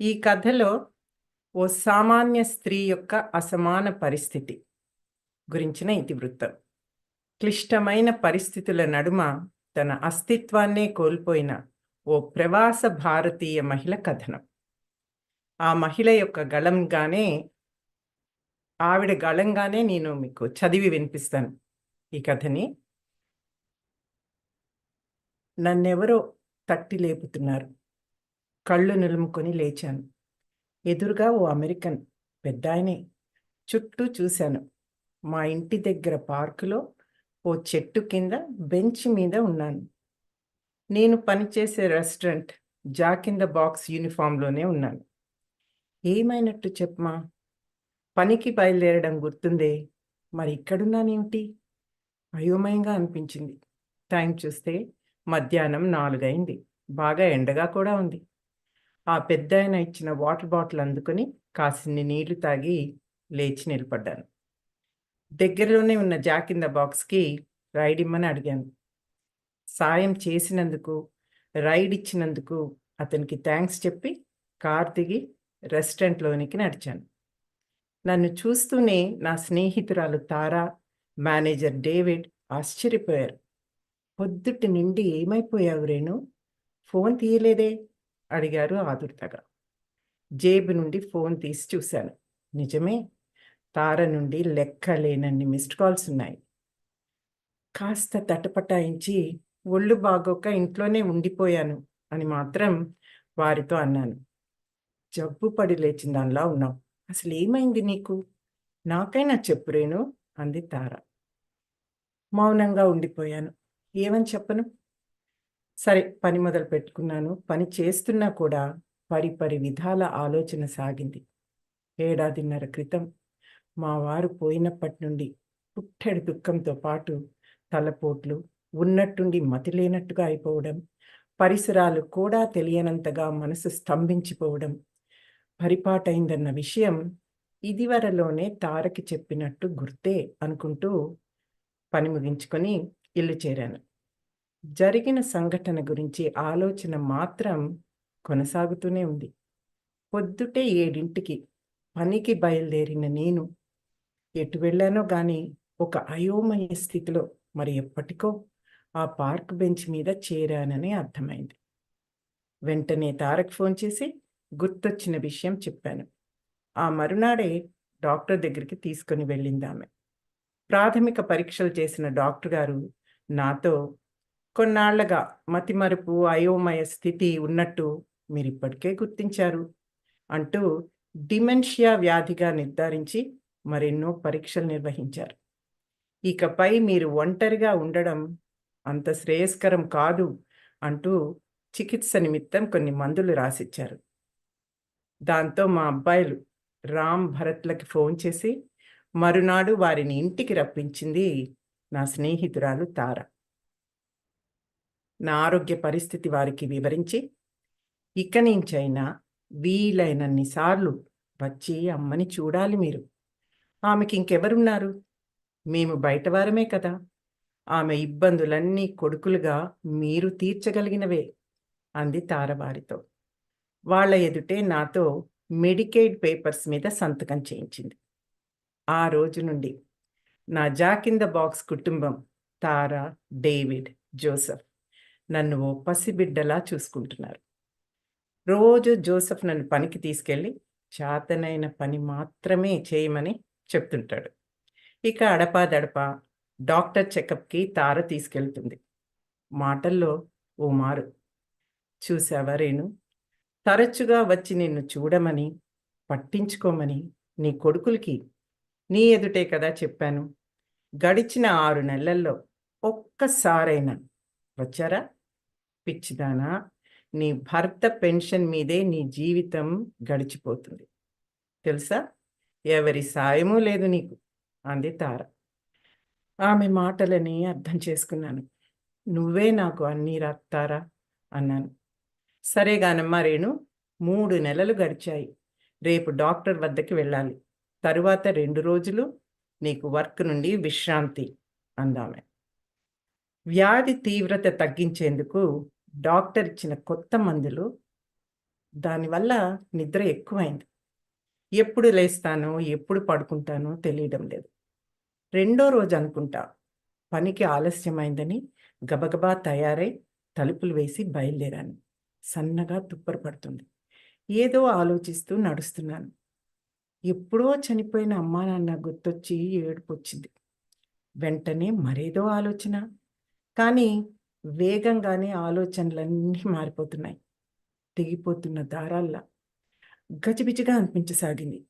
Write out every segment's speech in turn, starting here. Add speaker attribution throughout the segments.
Speaker 1: ఈ కథలో ఓ సామాన్య స్త్రీ యొక్క అసమాన పరిస్థితి గురించిన ఇతివృత్తం. క్లిష్టమైన పరిస్థితుల నడుమ తన అస్తిత్వాన్నే కోల్పోయిన ఓ ప్రవాస భారతీయ మహిళ కథనం. ఆ మహిళ యొక్క గళంగానే ఆవిడ గళంగానే నేను మీకు చదివి వినిపిస్తాను ఈ కథని. నన్నెవరో తట్టి లేపుతున్నారు. కళ్ళు నిలుముకొని లేచాను. ఎదురుగా ఓ అమెరికన్ పెద్ద ఆయనే చుట్టూ చూశాను. మా ఇంటి దగ్గర పార్కులో ఓ చెట్టు కింద బెంచ్ మీద ఉన్నాను. నేను పనిచేసే రెస్టారెంట్ జా కింద బాక్స్ యూనిఫామ్లోనే ఉన్నాను. ఏమైనట్టు చెప్పమా? పనికి బయలుదేరడం గుర్తుందే? మరి ఇక్కడున్నానేమిటి? అయోమయంగా అనిపించింది. టైం చూస్తే మధ్యాహ్నం నాలుగైంది. బాగా ఎండగా కూడా ఉంది. ఆ పెద్ద ఆయన ఇచ్చిన వాటర్ బాటిల్ అందుకొని కాసిన్ని నీళ్ళు తాగి లేచి నిలబడ్డాను. దగ్గరలోనే ఉన్న జాకింద బాక్స్కి రైడ్ ఇమ్మని అడిగాను. సాయం చేసినందుకు రైడ్ ఇచ్చినందుకు అతనికి థ్యాంక్స్ చెప్పి కార్ దిగి రెస్టారెంట్లోనికి నడిచాను. నన్ను చూస్తూనే నా స్నేహితురాలు తారా మేనేజర్ డేవిడ్ ఆశ్చర్యపోయారు. పొద్దుటి నుండి ఏమైపోయావు రేణు? ఫోన్ తీయలేదే? అడిగారు ఆదుర్తగా జేబు నుండి ఫోన్ తీసి చూశాను. నిజమే తార నుండి లెక్క లేనన్ని మిస్డ్ కాల్స్ ఉన్నాయి. కాస్త తటపటాయించి ఒళ్ళు బాగోక ఇంట్లోనే ఉండిపోయాను అని మాత్రం వారితో అన్నాను. జబ్బు పడి లేచిన దానిలా ఉన్నావు. అసలు ఏమైంది నీకు? నాకైనా చెప్పురేను అంది తార. మౌనంగా ఉండిపోయాను. ఏమని చెప్పను? సరే పని మొదలు పెట్టుకున్నాను. పని చేస్తున్నా కూడా పరి పరి విధాల ఆలోచన సాగింది. ఏడాదిన్నర క్రితం మా వారు పోయినప్పటి నుండి పుట్టెడు దుఃఖంతో పాటు తలపోట్లు ఉన్నట్టుండి మతి లేనట్టుగా అయిపోవడం పరిసరాలు కూడా తెలియనంతగా మనసు స్తంభించిపోవడం పరిపాటైందన్న విషయం ఇదివరలోనే తారకి చెప్పినట్టు గుర్తే అనుకుంటూ పని ముగించుకొని ఇల్లు చేరాను. జరిగిన సంఘటన గురించి ఆలోచన మాత్రం కొనసాగుతూనే ఉంది. పొద్దుటే ఏడింటికి పనికి బయలుదేరిన నేను ఎటు వెళ్ళానో గాని ఒక అయోమయ స్థితిలో మరి ఎప్పటికో ఆ పార్క్ బెంచ్ మీద చేరానని అర్థమైంది. వెంటనే తారక్ ఫోన్ చేసి గుర్తొచ్చిన విషయం చెప్పాను. ఆ మరునాడే డాక్టర్ దగ్గరికి తీసుకొని వెళ్ళింది ఆమె ప్రాథమిక పరీక్షలు చేసిన డాక్టర్ గారు నాతో కొన్నాళ్ళుగా మతిమరుపు అయోమయ స్థితి ఉన్నట్టు మీరు ఇప్పటికే గుర్తించారు. అంటూ డిమెన్షియా వ్యాధిగా నిర్ధారించి మరెన్నో పరీక్షలు నిర్వహించారు. ఇకపై మీరు ఒంటరిగా ఉండడం అంత శ్రేయస్కరం కాదు అంటూ చికిత్స నిమిత్తం కొన్ని మందులు రాసిచ్చారు. దాంతో మా అబ్బాయిలు రామ్ భరత్లకి ఫోన్ చేసి మరునాడు వారిని ఇంటికి రప్పించింది నా స్నేహితురాలు తారా. నా ఆరోగ్య పరిస్థితి వారికి వివరించి ఇక నుంచైనా వీలైనన్ని సార్లు వచ్చి అమ్మని చూడాలి మీరు. ఆమెకి ఇంకెవరున్నారు? మేము బయటవారమే కదా. ఆమె ఇబ్బందులన్నీ కొడుకులుగా మీరు తీర్చగలిగినవే అంది తారవారితో. వాళ్ళ ఎదుటే నాతో మెడికేడ్ పేపర్స్ మీద సంతకం చేయించింది. ఆ రోజు నుండి నా జాకింద బాక్స్ కుటుంబం తారా డేవిడ్ జోసఫ్ నన్ను ఓ పసిబిడ్డలా చూసుకుంటున్నారు. రోజు జోసెఫ్ నన్ను పనికి తీసుకెళ్ళి చేతనైన పని మాత్రమే చేయమని చెప్తుంటాడు. ఇక అడపాదడపా డాక్టర్ చెకప్కి తార తీసుకెళ్తుంది. మాటల్లో ఓ మారు. చూసావా రేణు? తరచుగా వచ్చి నిన్ను చూడమని పట్టించుకోమని నీ కొడుకులకి నీ ఎదుటే కదా చెప్పాను. గడిచిన ఆరు నెలల్లో ఒక్కసారైనా వచ్చారా? పిచ్చిదానా నీ భర్త పెన్షన్ మీదే నీ జీవితం గడిచిపోతుంది. తెలుసా? ఎవరి సాయమూ లేదు నీకు అంది తార. ఆమె మాటలని అర్థం చేసుకున్నాను. నువ్వే నాకు అన్నీ రాస్తారా అన్నాను. సరేగానమ్మా రేణు మూడు నెలలు గడిచాయి. రేపు డాక్టర్ వద్దకి వెళ్ళాలి. తరువాత రెండు రోజులు నీకు వర్క్ నుండి విశ్రాంతి అందామె. వ్యాధి తీవ్రత తగ్గించేందుకు డాక్టర్ ఇచ్చిన కొత్త మందులు దానివల్ల నిద్ర ఎక్కువైంది. ఎప్పుడు లేస్తానో ఎప్పుడు పడుకుంటానో తెలియడం లేదు. రెండో రోజు అనుకుంటా పనికి ఆలస్యమైందని గబగబా తయారై తలుపులు వేసి బయలుదేరాను. సన్నగా తుప్పరు పడుతుంది. ఏదో ఆలోచిస్తూ నడుస్తున్నాను. ఎప్పుడో చనిపోయిన అమ్మా నాన్న గుర్తొచ్చి ఏడుపు వచ్చింది. వెంటనే మరేదో ఆలోచన. కానీ వేగంగానే ఆలోచనలన్నీ మారిపోతున్నాయి. తెగిపోతున్న దారాల్లా గజిబిజిగా అనిపించసాగింది.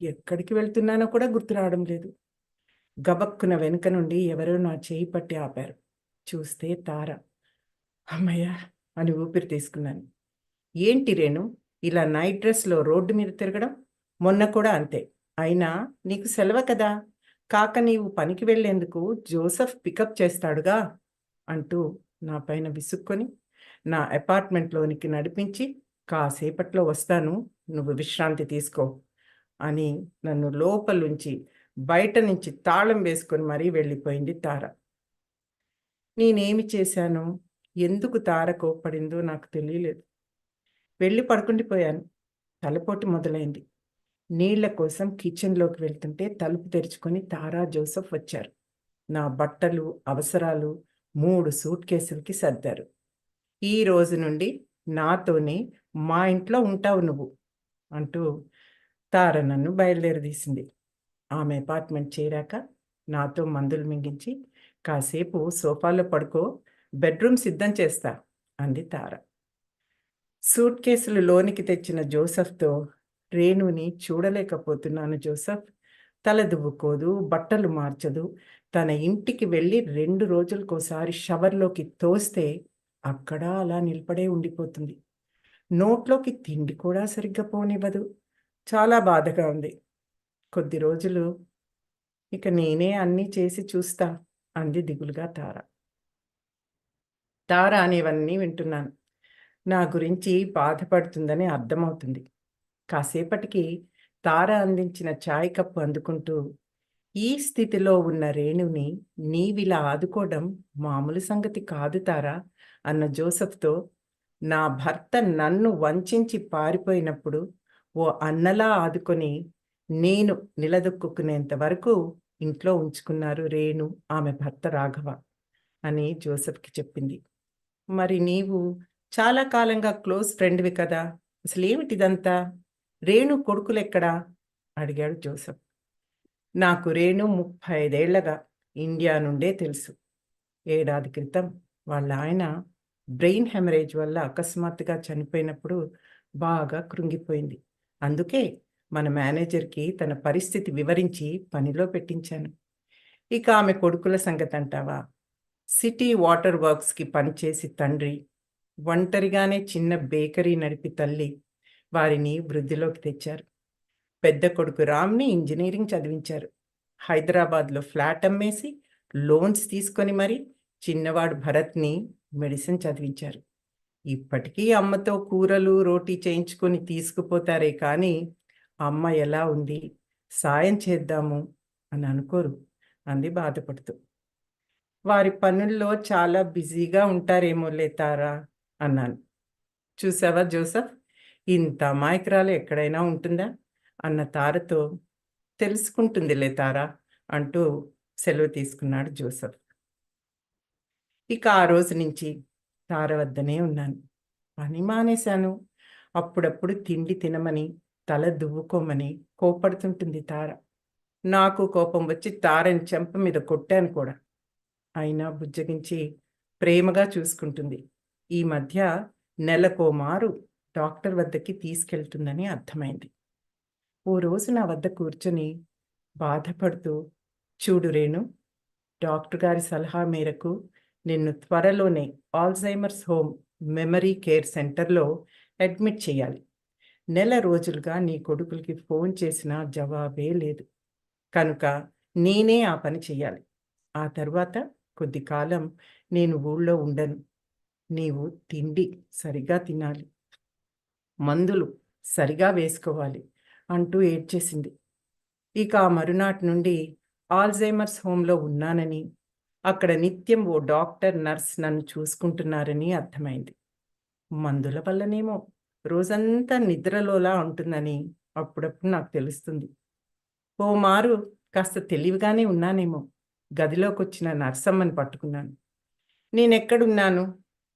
Speaker 1: ఎక్కడికి వెళ్తున్నానో కూడా గుర్తు రావడం లేదు. గబక్కున వెనుక నుండి ఎవరో నా చేయి పట్టి ఆపారు. చూస్తే తార. అమ్మయ్య! అని ఊపిరి తీసుకున్నాను. ఏంటి రేణు? ఇలా నైట్ డ్రెస్లో రోడ్డు మీద తిరగడం? మొన్న కూడా అంతే. అయినా నీకు సెలవు కదా? కాక నీవు పనికి వెళ్ళేందుకు జోసఫ్ పికప్ చేస్తాడుగా? అంటూ నా పైన విసుక్కొని నా అపార్ట్మెంట్లోనికి నడిపించి కాసేపట్లో వస్తాను నువ్వు విశ్రాంతి తీసుకో అని నన్ను లోపలుంచి బయట నుంచి తాళం వేసుకొని మరీ వెళ్ళిపోయింది తార. నేనేమి చేశాను? ఎందుకు తార కోప్పడిందో నాకు తెలియలేదు. వెళ్ళి పడుకుండిపోయాను తలపోటు మొదలైంది. నీళ్ళ కోసం కిచెన్లోకి వెళ్తుంటే తలుపు తెరుచుకొని తారా జోసఫ్ వచ్చారు. నా బట్టలు అవసరాలు మూడు సూట్ కేసులకి సర్దారు. ఈ రోజు నుండి నాతోనే మా ఇంట్లో ఉంటావు నువ్వు అంటూ తార నన్ను బయలుదేరదీసింది. ఆమె అపార్ట్మెంట్ చేరాక నాతో మందులు మింగించి కాసేపు సోఫాలో పడుకో బెడ్రూమ్ సిద్ధం చేస్తా అంది తార. సూట్ కేసులు లోనికి తెచ్చిన జోసఫ్తో రేణుని చూడలేకపోతున్నాను జోసఫ్. తల దువ్వుకోదు బట్టలు మార్చదు తన ఇంటికి వెళ్ళి రెండు రోజులకోసారి షవర్లోకి తోస్తే అక్కడ అలా నిలబడే ఉండిపోతుంది. నోట్లోకి తిండి కూడా సరిగ్గా పోనివ్వదు. చాలా బాధగా ఉంది. కొద్ది రోజులు ఇక నేనే అన్నీ చేసి చూస్తా అంది దిగులుగా తార. తార అనేవన్నీ వింటున్నాను. నా గురించి బాధపడుతుందని అర్థమవుతుంది. కాసేపటికి తార అందించిన చాయ్ కప్పు అందుకుంటూ ఈ స్థితిలో ఉన్న రేణుని నీవిలా ఆదుకోవడం మామూలు సంగతి కాదు తారా అన్న జోసఫ్తో నా భర్త నన్ను వంచి పారిపోయినప్పుడు ఓ అన్నలా ఆదుకొని నేను నిలదొక్కునేంత వరకు ఇంట్లో ఉంచుకున్నారు రేణు ఆమె భర్త రాఘవ అని జోసఫ్కి చెప్పింది. మరి నీవు చాలా కాలంగా క్లోజ్ ఫ్రెండ్వి కదా అసలు ఏమిటిదంతా రేణు కొడుకులెక్కడా? అడిగాడు జోసఫ్. నాకు రేణు ముప్పై ఐదేళ్ళగా ఇండియా నుండే తెలుసు. ఏడాది క్రితం వాళ్ళ ఆయన బ్రెయిన్ హెమరేజ్ వల్ల అకస్మాత్తుగా చనిపోయినప్పుడు బాగా కృంగిపోయింది. అందుకే మన మేనేజర్కి తన పరిస్థితి వివరించి పనిలో పెట్టించాను. ఇక ఆమె కొడుకుల సంగతి అంటావా? సిటీ వాటర్ వర్క్స్కి పనిచేసి తండ్రి ఒంటరిగానే చిన్న బేకరీ నడిపి తల్లి వారిని వృద్ధిలోకి తెచ్చారు. పెద్ద కొడుకు రామ్ని ఇంజనీరింగ్ చదివించారు. హైదరాబాద్లో ఫ్లాట్ అమ్మేసి లోన్స్ తీసుకొని మరి చిన్నవాడు భరత్ని మెడిసిన్ చదివించారు. ఇప్పటికీ అమ్మతో కూరలు రోటీ చేయించుకొని తీసుకుపోతారే కానీ అమ్మ ఎలా ఉంది? సాయం చేద్దాము అని అనుకోరు. అంది బాధపడుతూ. వారి పనుల్లో చాలా బిజీగా ఉంటారేమో లేతారా అన్నాను. చూసావా జోసఫ్? ఇంత అమాయకురాలు ఎక్కడైనా ఉంటుందా? అన్న తారతో తెలుసుకుంటుందిలే తారా అంటూ సెలవు తీసుకున్నాడు జోసఫ్. ఇక ఆ రోజు నుంచి తార వద్దనే ఉన్నాను. పని మానేశాను. అప్పుడప్పుడు తిండి తినమని తల దువ్వుకోమని కోపడుతుంటుంది తార. నాకు కోపం వచ్చి తారని చెంప మీద కొట్టాను కూడా. అయినా బుజ్జగించి ప్రేమగా చూసుకుంటుంది. ఈ మధ్య నెలకోమారు డాక్టర్ వద్దకి తీసుకెళ్తుందని అర్థమైంది. ఓ రోజు నా వద్ద కూర్చొని బాధపడుతూ చూడు రేణు డాక్టర్ గారి సలహా మేరకు నిన్ను త్వరలోనే ఆల్జైమర్స్ హోమ్ మెమరీ కేర్ సెంటర్లో అడ్మిట్ చేయాలి నెల రోజులుగా నీ కొడుకులకి ఫోన్ చేసినా జవాబే లేదు. కనుక నేనే ఆ పని చేయాలి ఆ తర్వాత కొద్ది కాలం నేను ఊళ్ళో ఉండను. నీవు తిండి సరిగా తినాలి. మందులు సరిగా వేసుకోవాలి. అంటూ ఏడ్చేసింది. ఇక ఆ మరునాటి నుండి ఆల్జైమర్స్ హోంలో ఉన్నానని అక్కడ నిత్యం ఓ డాక్టర్ నర్స్ నన్ను చూసుకుంటున్నారని అర్థమైంది. మందుల వల్లనేమో రోజంతా నిద్రలోలా ఉంటుందని అప్పుడప్పుడు నాకు తెలుస్తుంది. ఓ మారు కాస్త తెలివిగానే ఉన్నానేమో గదిలోకి వచ్చిన నర్సమ్మని పట్టుకున్నాను. నేనెక్కడున్నాను?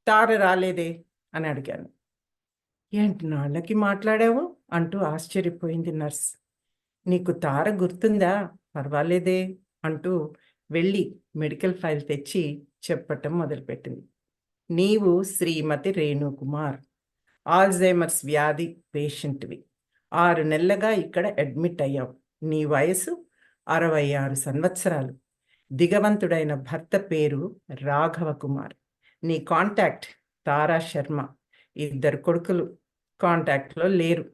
Speaker 1: తార రాలేదే? అని అడిగాను. ఏంటి నాళ్ళకి మాట్లాడావు? అంటూ ఆశ్చర్యపోయింది నర్స్. నీకు తార గుర్తుందా? పర్వాలేదే అంటూ వెళ్ళి మెడికల్ ఫైల్ తెచ్చి చెప్పటం మొదలుపెట్టింది. నీవు శ్రీమతి రేణుకుమార్. ఆల్జైమర్స్ వ్యాధి పేషెంట్వి. ఆరు నెలలుగా ఇక్కడ అడ్మిట్ అయ్యావు. నీ వయసు అరవై ఆరు సంవత్సరాలు. దిగవంతుడైన భర్త పేరు రాఘవ కుమార్ నీ కాంటాక్ట్ తారా శర్మ. ఇద్దరు కొడుకులు కాంటాక్ట్లో లేరు.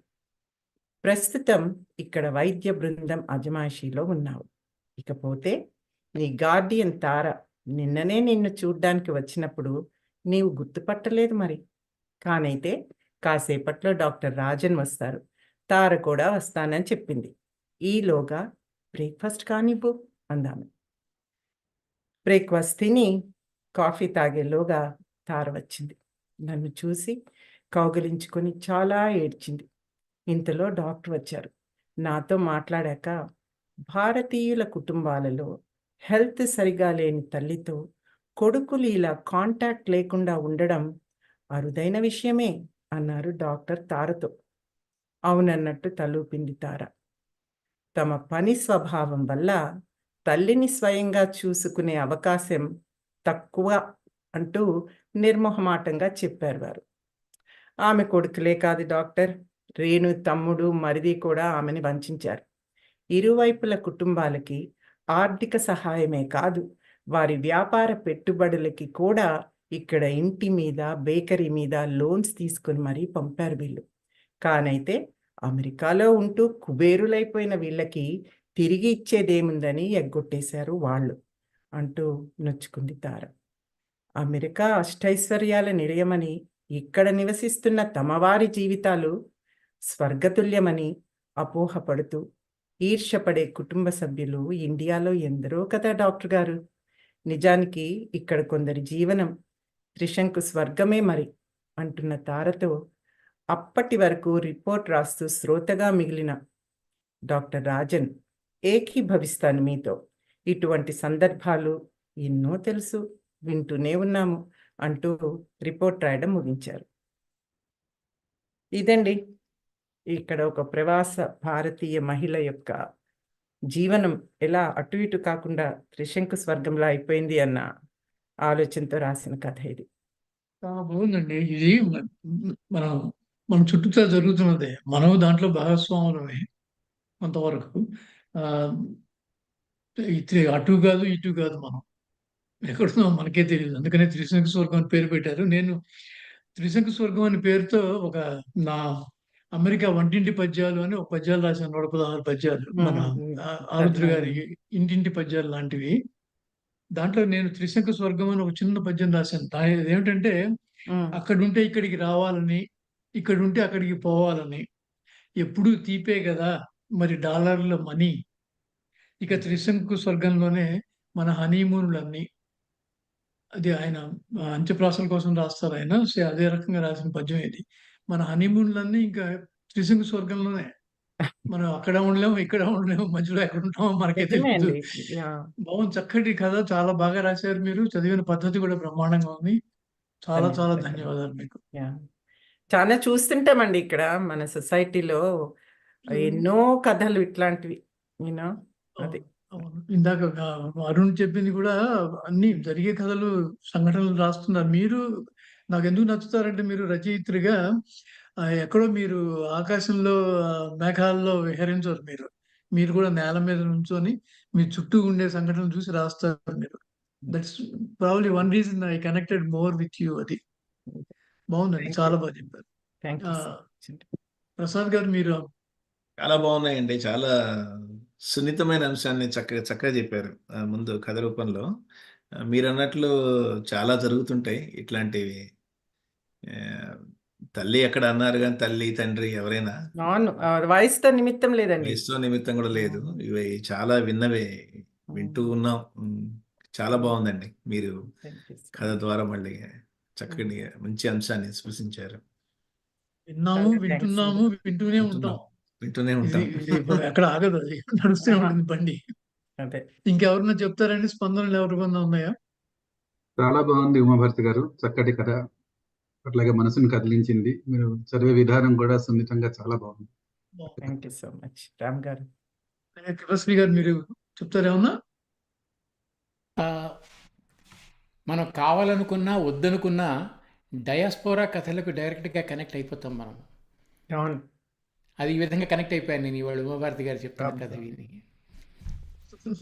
Speaker 1: ప్రస్తుతం ఇక్కడ వైద్య బృందం అజమాయిషీలో ఉన్నావు. ఇకపోతే నీ గార్డియన్ తార నిన్ననే నిన్ను చూడ్డానికి వచ్చినప్పుడు నీవు గుర్తుపట్టలేదు మరి. కానైతే కాసేపట్లో డాక్టర్ రాజన్ వస్తారు. తార కూడా వస్తానని చెప్పింది. ఈలోగా బ్రేక్ఫాస్ట్ కానివ్వు అందాము. బ్రేక్ఫాస్ట్ తిని కాఫీ తాగేలోగా తార వచ్చింది. నన్ను చూసి కౌగిలించుకొని చాలా ఏడ్చింది. ఇంతలో డాక్టర్ వచ్చారు. నాతో మాట్లాడాక భారతీయుల కుటుంబాలలో హెల్త్ సరిగా లేని తల్లితో కొడుకులు ఇలా కాంటాక్ట్ లేకుండా ఉండడం అరుదైన విషయమే అన్నారు డాక్టర్ తారతో. అవునన్నట్టు తలూపింది తార. తమ పని స్వభావం వల్ల తల్లిని స్వయంగా చూసుకునే అవకాశం తక్కువ అంటూ నిర్మోహమాటంగా చెప్పారు వారు. ఆమె కొడుకులే కాదు డాక్టర్. రేణు తమ్ముడు మరిది కూడా ఆమెని వంచారు. ఇరువైపుల కుటుంబాలకి ఆర్థిక సహాయమే కాదు వారి వ్యాపార పెట్టుబడులకి కూడా ఇక్కడ ఇంటి మీద బేకరీ మీద లోన్స్ తీసుకుని మరీ పంపారు వీళ్ళు. కానైతే అమెరికాలో ఉంటూ కుబేరులైపోయిన వీళ్ళకి తిరిగి ఇచ్చేదేముందని ఎగ్గొట్టేశారు వాళ్ళు. అంటూ నొచ్చుకుంది తార. అమెరికా అష్టైశ్వర్యాల నిలయమని ఇక్కడ నివసిస్తున్న తమవారి జీవితాలు స్వర్గతుల్యమని అపోహపడుతూ ఈర్ష్యపడే కుటుంబ సభ్యులు ఇండియాలో ఎందరో కదా డాక్టర్ గారు. నిజానికి ఇక్కడ కొందరి జీవనం త్రిశంకు స్వర్గమే మరి అంటున్న తారతో అప్పటి వరకు రిపోర్ట్ రాస్తూ శ్రోతగా మిగిలిన డాక్టర్ రాజన్ ఏకీభవిస్తాను మీతో. ఇటువంటి సందర్భాలు ఎన్నో తెలుసు. వింటూనే ఉన్నాము అంటూ రిపోర్ట్ రాయడం ముగించారు. ఇదండి. ఇక్కడ ఒక ప్రవాస భారతీయ మహిళ యొక్క జీవనం ఎలా అటు ఇటు కాకుండా త్రిశంకు స్వర్గంలో అయిపోయింది అన్న ఆలోచనతో రాసిన కథ ఇది.
Speaker 2: బాగుందండి. ఇది మనం మన చుట్టూతో జరుగుతున్నదే. మనం దాంట్లో భాగస్వాములమే కొంతవరకు. అటు కాదు ఇటు కాదు మనం. ఎక్కడున్నాం మనకే తెలియదు అందుకనే త్రిశంకు స్వర్గం అని పేరు పెట్టారు. నేను త్రిశంకు స్వర్గం అనే పేరుతో ఒక నా అమెరికా వంటింటి పద్యాలు అని ఒక పద్యాలు రాశాను. నూట పదహారు పద్యాలు. మన ఆరుద్ర గారి ఇంటింటి పద్యాలు లాంటివి. దాంట్లో నేను త్రిశంకు స్వర్గం అని ఒక చిన్న పద్యం రాశాను. ఏమిటంటే
Speaker 1: ఉమ్,
Speaker 2: అక్కడ ఉంటే ఇక్కడికి రావాలని ఇక్కడ ఉంటే అక్కడికి పోవాలని. ఎప్పుడూ తీపే కదా మరి డాలర్ల మనీ. ఇక త్రిశంకు స్వర్గంలోనే మన హనీమూన్లన్నీ అది ఆయన అంత్యప్రాసల కోసం రాస్తారు ఆయన. సో అదే రకంగా రాసిన పద్యం ఇది. మన హనీమూన్లన్నీ ఇంకా త్రిశంకు స్వర్గంలోనే. మనం అక్కడ ఉండలేము ఇక్కడ ఉండలేము మధ్యలో ఎక్కడ ఉంటామో మనకే
Speaker 1: నిజమే
Speaker 2: తెలియదు బాగుంది చక్కటి కథ చాలా బాగా రాశారు మీరు. చదివిన పద్ధతి కూడా బ్రహ్మాండంగా ఉంది. చాలా చాలా
Speaker 1: ధన్యవాదాలు.
Speaker 2: మీకు.
Speaker 1: చాలా చూస్తుంటామండి ఇక్కడ మన సొసైటీలో ఎన్నో కథలు ఇట్లాంటివి యూనో అది.
Speaker 2: ఇందాక అరుణ్ చెప్పింది కూడా అన్ని జరిగే కథలు సంఘటనలు రాస్తున్నారు. మీరు నాకు ఎందుకు నచ్చుతారంటే మీరు రచయిత్రిగా ఎక్కడో మీరు ఆకాశంలో మేఘాల్లో విహరించరు మీరు. మీరు కూడా నేల మీద నుంచొని మీ చుట్టూ ఉండే సంఘటనలు చూసి రాస్తారు మీరు. That's probably one reason I connected more with you అది. బాగుందండి. చాలా. బాగా చెప్పారు. ప్రసాద్ గారు మీరు
Speaker 3: చాలా బాగున్నాయండి. చాలా సున్నితమైన అంశాన్ని చక్కగా చక్కగా చెప్పారు. ముందు కథ రూపంలో. మీరు అన్నట్లు చాలా జరుగుతుంటాయి ఇట్లాంటివి. తల్లి ఎక్కడ అన్నారు కానీ తల్లి తండ్రి ఎవరైనా
Speaker 1: అవును. వయసుతో నిమిత్తం లేదండి.
Speaker 3: వయసుతో నిమిత్తం కూడా లేదు. ఇవి చాలా విన్నవే. వింటూ ఉన్నాం. చాలా బాగుందండి. మీరు కథ ద్వారా మళ్ళీ చక్కటి మంచి అంశాన్ని స్పృశించారు
Speaker 2: విన్నాము వింటున్నాము వింటూనే ఉంటాం.
Speaker 3: వింటూనే ఉంటాం.
Speaker 2: ఇది ఎక్కడ ఆగదు అది. నడుస్తూనే ఉంటుంది బండి.
Speaker 1: అదే
Speaker 2: ఇంకెవరన్నా చెప్తారండి? స్పందనలు ఎవరికన్నా ఉన్నాయా?
Speaker 4: చాలా బాగుంది ఉమాభారతి గారు. చక్కటి కథ. అట్లాగే మనసుని కదిలించింది. మీరు చదివే విధానం కూడా సున్నితంగా చాలా బాగుంది.
Speaker 1: Thank you so much Ram గారు.
Speaker 2: కృపశ్రీ గారు మీరు చెప్తారేమన్నా
Speaker 5: మనం కావాలనుకున్నా వద్దనుకున్నా డయాస్పోరా కథలకు డైరెక్ట్గా కనెక్ట్ అయిపోతాం మనం.
Speaker 1: అవును.
Speaker 5: అది ఈ విధంగా కనెక్ట్ అయిపోయాను నేను ఇవాళ ఉమాభారతి గారు చెప్తున్న కథ విని.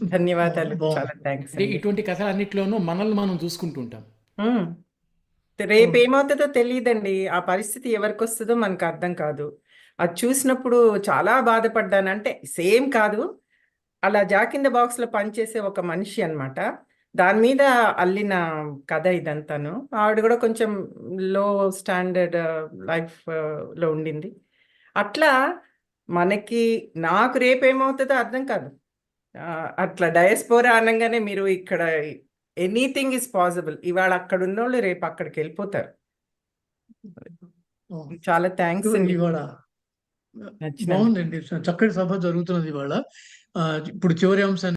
Speaker 1: ధన్యవాదాలు.
Speaker 5: ఇటువంటి కథలన్నింటిలోనూ మనల్ని మనం చూసుకుంటూ ఉంటాం
Speaker 1: రేపు ఏమవుతుందో తెలియదండి. ఆ పరిస్థితి ఎవరికి వస్తుందో మనకు అర్థం కాదు. అది చూసినప్పుడు చాలా బాధపడ్డాను. అంటే సేమ్ కాదు. అలా జాకింద బాక్స్లో పనిచేసే ఒక మనిషి అన్నమాట. దాని మీద అల్లిన కథ ఇదంతాను. ఆవిడ కూడా కొంచెం లో స్టాండర్డ్ లైఫ్లో ఉండింది. అట్లా మనకి నాకు రేపు ఏమవుతుందో అర్థం కాదు. అట్లా డయస్పోరా అనగానే మీరు ఇక్కడ ఎనీథింగ్ ఇస్ పాసిబుల్. ఇవాళ అక్కడ ఉన్నోళ్ళు రేపు అక్కడికి వెళ్ళిపోతారు. చాలా థ్యాంక్స్ అండి.
Speaker 2: ఇవాళ. బాగుందండి. చక్కటి సభ జరుగుతున్నది ఇవాళ. ఇప్పుడు చివరి అంశాన్ని